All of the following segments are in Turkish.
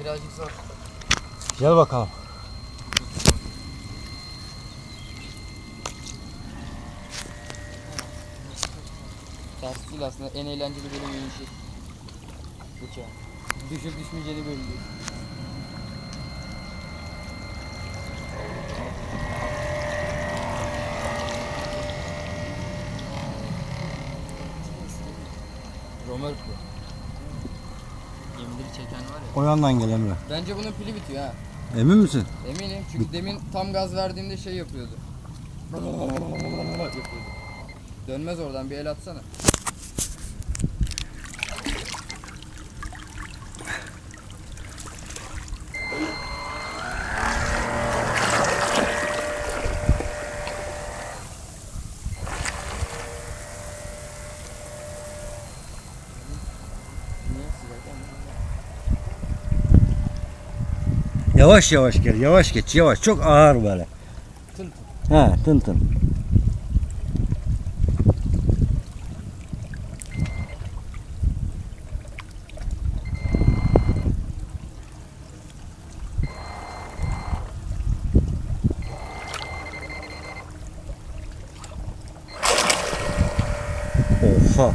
Birazcık zor. Gel bakalım. Ters değil aslında en eğlenceli bölüm inişi. Bıçağı. Düşüp düşmeyeceğini belli. Romörkü. Gemileri çeken var ya. O yandan gel Emre. Bence bunun pili bitiyor ha. Emin misin? Eminim çünkü demin tam gaz verdiğimde şey yapıyordu. yapıyordu. Dönmez oradan bir el atsana. Niye sıcak Yavaş yavaş gel. Yavaş geç. Yavaş. Çok ağır böyle. Tın He tın tın. Oha.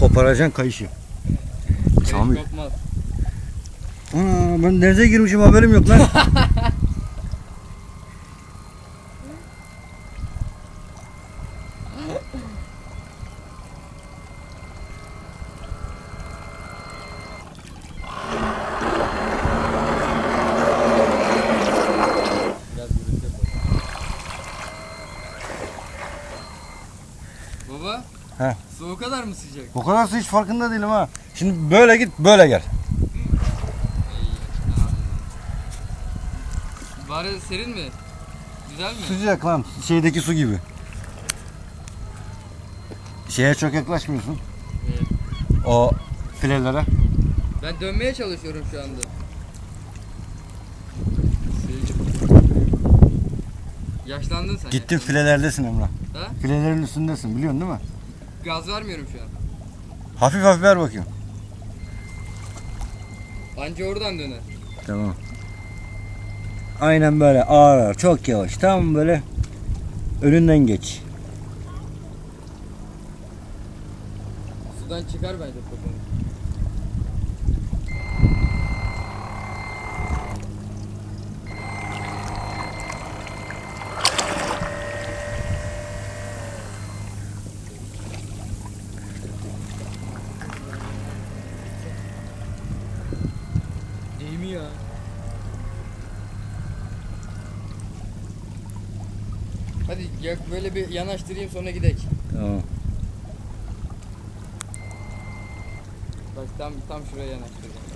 Koparacaksın kayışı. Kamil. Kopmaz. Ana ben denize girmişim haberim yok lan. Baba. He. Su o kadar mı sıcak? o kadar hiç farkında değilim ha. Şimdi böyle git böyle gel. Bari serin mi? Güzel mi? Sıcak lan şeydeki su gibi. Şeye çok yaklaşmıyorsun. Evet. O filelere. Ben dönmeye çalışıyorum şu anda. Yaşlandın sen. Gittin yaşlandın. filelerdesin Emrah. Ha? Filelerin üstündesin biliyorsun değil mi? Gaz vermiyorum şu an. Hafif hafif ver bakayım. Anca oradan döner. Tamam. Aynen böyle ağır ağır çok yavaş. Tam böyle önünden geç. Sudan çıkar bence poponu. Hadi ya böyle bir yanaştırayım sonra gidek. Tamam. Bak tam tam şuraya yanaştıracağım.